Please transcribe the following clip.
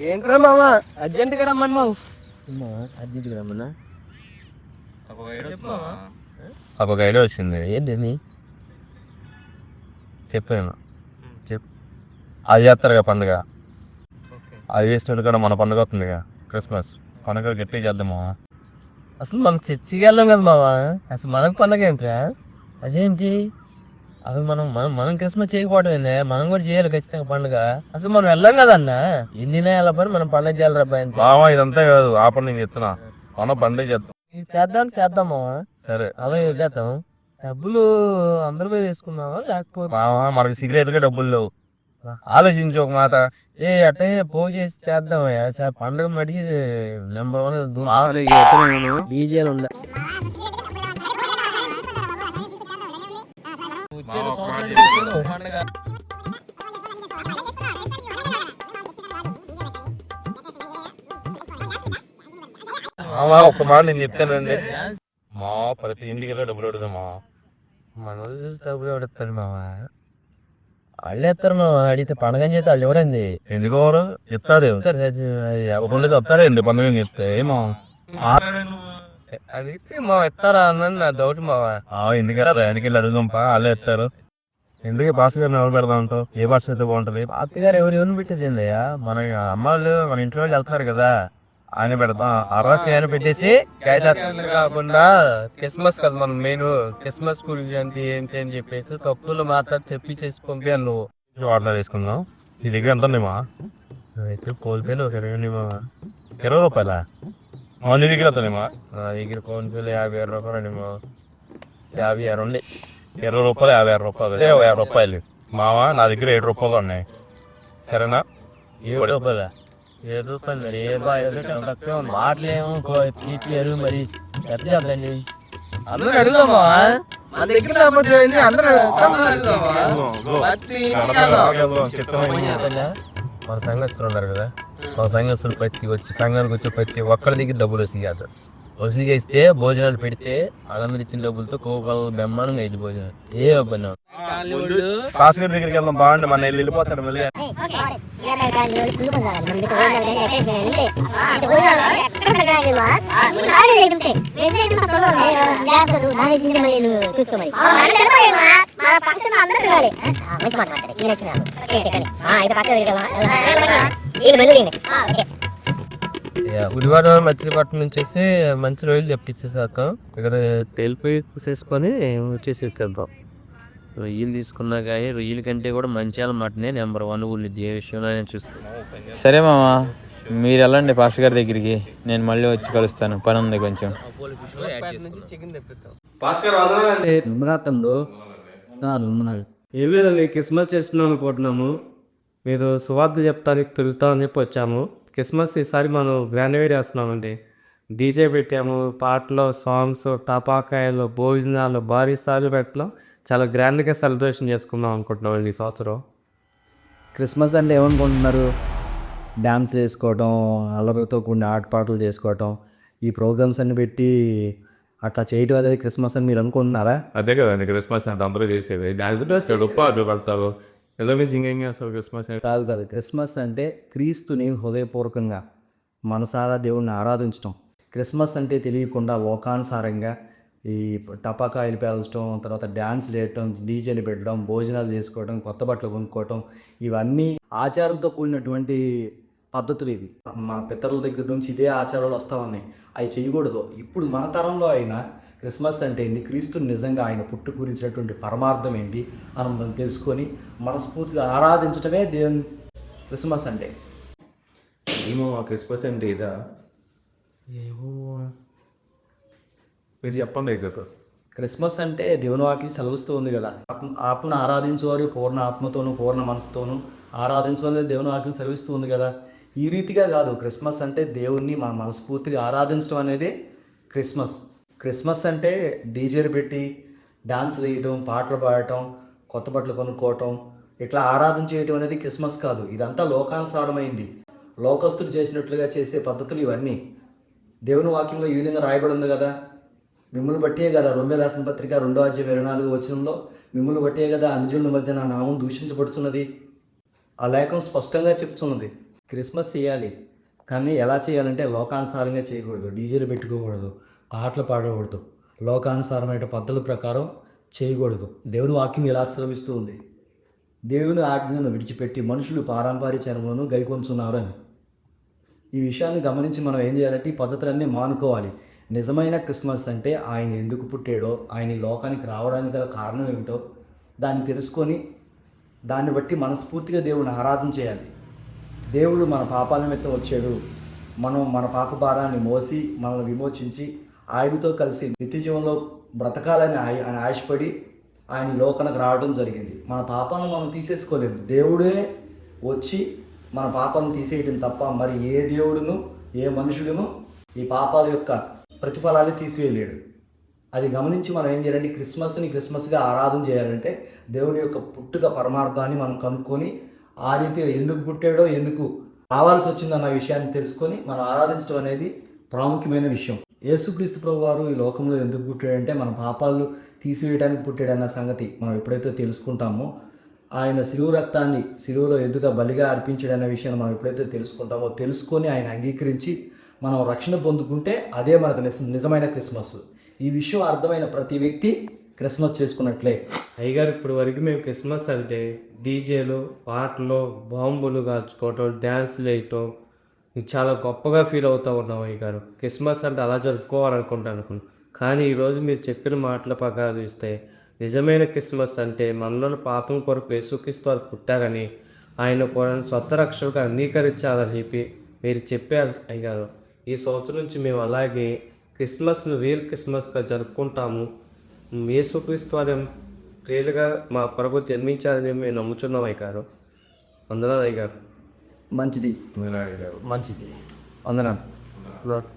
ఏంట్రా మామ? అర్జెంట్గా రమ్మన్నావు అర్జెంట్గా రమ్మన్నా? ఒక ఐడియా వచ్చింది ఏంటి చెప్పాను చెప్పు. అది చేస్తారు కదా పండుగ అది చేసినట్టు కూడా మన పండుగ వస్తుందిగా. క్రిస్మస్. పండుగ గట్టిగా చేద్దామా అసలు మనం చర్చికి వెళ్ళాం కదా మామ అసలు మనకు పండగ ఏంట్రా? అదేంటి? అసలు మనం మనం మనం క్రిస్మస్ చేయకపోవడం ఏందే మనం కూడా చేయాలి ఖచ్చితంగా పండుగ. అసలు మనం వెళ్ళాం కదన్న? ఎన్ని వెళ్ళబోని మనం పండుగ చేయాలి రా అంతే. మామ ఇదంతా కాదు. ఆ పని నేను చెప్తున్నా. మన పండుగ చేద్దాం. చేద్దాం చేద్దాం మామ. సరే. అలా చేద్దాం. డబ్బులు అందరూ పోయి వేసుకున్నావా? లేకపోతే మామ మనకి సిగరెట్గా డబ్బులు లేవు. ఆలోచించు ఒక మాట. ఏ అట్టే పో చేసి చేద్దాం సార్ పండుగ మడికి నెంబర్ వన్ డీజేలు ఉండ మామ ఒక మాట నేను చెప్తానండి. మా ప్రతి ఇంటికి వెళ్ళి డబ్బులు అడుగుతాం మా మన చూసి డబ్బులు ఎవడెత్తారు మామ వాళ్ళు ఎత్తారు మామ అడిగితే పండుగ చేస్తే వాళ్ళు ఎవరండి? ఎందుకు ఎవరు ఇస్తారు పండుగ చెప్తారండి పండుగ చెప్తే. ఏమో. అడిగితే మా ఎత్తారా అన్నది నా డౌట్ ఎందుకంటే వెనక్కి వెళ్ళి అడుగుదాం? పా వాళ్ళే ఇస్తారు ఎందుకు భాష గారిని ఎవరు పెడదాం అంటావు? ఏ భాష అయితే బాగుంటుంది? అత్తగారు ఎవరు ఎవరిని పెట్టేది ఏందయ్యా మన అమ్మాళ్ళు మన ఇంట్లో వాళ్ళు వెళ్తున్నారు కదా ఆయన పెడతాం. ఆ రోజు ఆయన పెట్టేసి కాకుండా క్రిస్మస్ కదా మనం మెయిన్ క్రిస్మస్ గురించి అంటే ఏంటి అని చెప్పేసి తప్పులు మాట్లాడి చెప్పి చేసి పంపాను నువ్వు. ఆర్డర్ వేసుకుందాం. నీ దగ్గర ఎంత మా అయితే కోల్పోయిన ఒక ఇరవై మా ఇరవై రూపాయలా? మా నీ దగ్గర ఎంత మా? నా దగ్గర కోల్పోయిన యాభై ఆరు రూపాయలు అండి మా. యాభై ఆరు ఉండి ఇరవై రూపాయలు యాభై ఆరు రూపాయలు. యాభై రూపాయలు. మావా నా దగ్గర ఏడు రూపాయలు ఉన్నాయి. సరేనా? ఏడు రూపాయల? ఏడు రూపాయలు మరి. ఏ బాగా తక్కువ మాటలు ఏమో తీపారు మరి. ఎట్లా చేద్దండి? అందరూ అడుగుదామా మన దగ్గర లేకపోతే ఏంది? అందరూ అడుగుదామా? పత్తి? మన ఉన్నారు కదా. మా సంఘస్థులు ప్రతి వచ్చి సంఘానికి వచ్చే ప్రతి ఒక్కరి దగ్గర డబ్బులు వసూలు వసూలు చేస్తే భోజనాలు పెడితే వాళ్ళందరూ ఇచ్చిన డబ్బులతో కోపాలు బెమ్మానంగా ఐదు భోజనాలు ఏ ఇబ్బంది కాసు దగ్గరికి వెళ్దాం బాగుండి మన వెళ్ళి వెళ్ళిపోతాడు మళ్ళీ గుడివారం మచిలీపట్నం నుంచేసి మంచి రోజులు తెప్పించేసాక ఇక్కడ వెళ్ళిపోయి చేసుకొని వచ్చేసి ఎక్కేద్దాం. రొయ్యలు తీసుకున్నా కానీ రొయ్యల కంటే కూడా మంచి మటనే నెంబర్ వన్ ఊళ్ళు ఏ విషయంలో నేను చూస్తున్నాను. సరే మామ మీరు వెళ్ళండి పాస్టర్ గారి దగ్గరికి. నేను మళ్ళీ వచ్చి కలుస్తాను. పని ఉంది కొంచెం. ఏం లేదండి క్రిస్మస్ చేస్తున్నాం అనుకుంటున్నాము? మీరు సువార్త చెప్తానికి పిలుస్తామని చెప్పి వచ్చాము. క్రిస్మస్ ఈసారి మనం గ్రాండ్గా చేస్తున్నామండి. డీజే పెట్టాము పాటలు సాంగ్స్ టపాకాయలు భోజనాలు భారీ స్థాయిలో పెట్టడం చాలా గ్రాండ్గా సెలబ్రేషన్ చేసుకుందాం అనుకుంటున్నాం ఈ సంవత్సరం. క్రిస్మస్ అంటే ఏమనుకుంటున్నారు? డ్యాన్స్ వేసుకోవటం అల్లరితో కూడిన ఆటపాటలు చేసుకోవటం ఈ ప్రోగ్రామ్స్ అన్ని పెట్టి అట్లా చేయటం అనేది క్రిస్మస్ అని మీరు అనుకుంటున్నారా? అదే కదండి క్రిస్మస్ అంటే అందరూ చేసేది. ఉప్పాడు పెడతారు ఎలా మీరు ఇంకేం క్రిస్మస్ కాదు కాదు. క్రిస్మస్ అంటే క్రీస్తుని హృదయపూర్వకంగా మనసారా దేవుణ్ణి ఆరాధించటం. క్రిస్మస్ అంటే తెలియకుండా లోకానుసారంగా ఈ టపాకాయలు పేల్చడం తర్వాత డ్యాన్స్ వేయటం డీజేలు పెట్టడం భోజనాలు చేసుకోవడం కొత్త బట్టలు కొనుక్కోవటం ఇవన్నీ ఆచారంతో కూడినటువంటి పద్ధతులు ఇది మా పితరుల దగ్గర నుంచి ఇదే ఆచారాలు వస్తూ ఉన్నాయి. అవి చేయకూడదు. ఇప్పుడు మన తరంలో అయినా క్రిస్మస్ అంటే ఏంటి క్రీస్తుని నిజంగా ఆయన పుట్టు గురించినటువంటి పరమార్థం ఏంటి అని మనం తెలుసుకొని మనస్ఫూర్తిగా ఆరాధించడమే దేవుని క్రిస్మస్ అంటే. ఏమో క్రిస్మస్ అంటే ఇదా? మీరు చెప్పండి ఇక్కడ క్రిస్మస్ అంటే దేవుని వాకి సెలవుస్తూ ఉంది కదా. ఆత్మ ఆత్మను ఆరాధించేవారు పూర్ణ ఆత్మతోనూ పూర్ణ మనసుతోనూ ఆరాధించవాలని దేవుని వాక్యం సెలవిస్తూ ఉంది కదా. ఈ రీతిగా కాదు క్రిస్మస్ అంటే దేవుణ్ణి మన మనస్ఫూర్తిగా ఆరాధించడం అనేది క్రిస్మస్. క్రిస్మస్ అంటే డీజేలు పెట్టి డాన్స్ వేయటం పాటలు పాడటం కొత్త బట్టలు కొనుక్కోవటం ఇట్లా ఆరాధన చేయటం అనేది క్రిస్మస్ కాదు. ఇదంతా లోకానుసారమైంది. లోకస్తులు చేసినట్లుగా చేసే పద్ధతులు ఇవన్నీ. దేవుని వాక్యంలో ఈ విధంగా రాయబడి ఉంది కదా? మిమ్మల్ని బట్టే కదా రొమ్మె రాసిన పత్రిక రెండో అధ్యాయం ఇరవై నాలుగు వచనంలో మిమ్మల్ని బట్టే కదా అనుజుల మధ్య నా నామం దూషించబడుతున్నది ఆ లేఖం స్పష్టంగా చెప్తున్నది. క్రిస్మస్ చేయాలి. కానీ ఎలా చేయాలంటే లోకానుసారంగా చేయకూడదు. డీజేలు పెట్టుకోకూడదు. పాటలు పాడకూడదు. లోకానుసారమైన పద్ధతుల ప్రకారం చేయకూడదు. దేవుని వాక్యం ఇలా శ్రమిస్తూ ఉంది దేవుని ఆజ్ఞను విడిచిపెట్టి మనుషులు పారంపర్యచరములను గైకొంచున్నారు అని ఈ విషయాన్ని గమనించి మనం ఏం చేయాలంటే ఈ పద్ధతులన్నీ మానుకోవాలి. నిజమైన క్రిస్మస్ అంటే ఆయన ఎందుకు పుట్టాడో ఆయన ఈ లోకానికి రావడానికి గల కారణం ఏమిటో దాన్ని తెలుసుకొని దాన్ని బట్టి మనస్ఫూర్తిగా దేవుని ఆరాధన చేయాలి. దేవుడు మన పాపాల మీద వచ్చాడు. మనం మన పాప భారాన్ని మోసి మనల్ని విమోచించి ఆయనతో కలిసి నిత్య జీవంలో బ్రతకాలని ఆయ- ఆయన ఆశపడి ఆయన లోకనకు రావడం జరిగింది. మన పాపాలను మనం తీసేసుకోలేదు. దేవుడే వచ్చి మన పాపాలను తీసేయటం తప్ప మరి ఏ దేవుడును ఏ మనుషుడును ఈ పాపాల యొక్క ప్రతిఫలాన్ని తీసివేయలేడు. అది గమనించి మనం ఏం చేయాలంటే క్రిస్మస్ని క్రిస్మస్గా ఆరాధన చేయాలంటే దేవుని యొక్క పుట్టుక పరమార్థాన్ని మనం కనుక్కొని ఆ రీతి ఎందుకు పుట్టాడో ఎందుకు రావాల్సి వచ్చిందన్న విషయాన్ని తెలుసుకొని మనం ఆరాధించడం అనేది ప్రాముఖ్యమైన విషయం. యేసుక్రీస్తు ప్రభు వారు ఈ లోకంలో ఎందుకు పుట్టాడంటే మన పాపాలు తీసివేయడానికి పుట్టాడన్న సంగతి మనం ఎప్పుడైతే తెలుసుకుంటామో ఆయన శిలువు రక్తాన్ని శిలువులో ఎందుక బలిగా అర్పించాడన్న విషయాన్ని మనం ఎప్పుడైతే తెలుసుకుంటామో తెలుసుకొని ఆయన అంగీకరించి మనం రక్షణ పొందుకుంటే అదే మనకు నిజమైన క్రిస్మస్. ఈ విషయం అర్థమైన ప్రతి వ్యక్తి క్రిస్మస్ చేసుకున్నట్లే. అయ్యగారు ఇప్పుడు వరకు మేము క్రిస్మస్ అంటే డీజేలు పాటలు బాంబులు కాల్చుకోవటం డ్యాన్స్లు వేయటం చాలా గొప్పగా ఫీల్ అవుతూ ఉన్నాం అయ్యగారు. క్రిస్మస్ అంటే అలా జరుపుకోవాలనుకుంటాను అనుకున్నాను కానీ ఈరోజు మీరు చెప్పిన మాటల ప్రకారం ఇస్తే నిజమైన క్రిస్మస్ అంటే మనలోని పాపం కొరకు యేసుక్రీస్తు వారు పుట్టారని ఆయన కూడా సొంత రక్షకుగా అంగీకరించాలని చెప్పి మీరు చెప్పారు అయ్యారు ఈ సంవత్సరం నుంచి మేము అలాగే క్రిస్మస్ను రియల్ క్రిస్మస్గా జరుపుకుంటాము. యేసుక్రీస్తు వారు రియల్గా మా ప్రభు జన్మించాలని మేము నమ్ముతున్నాం అయ్యారు అందరూ అయ్యారు మంచిది. మంచిది. వందనాలు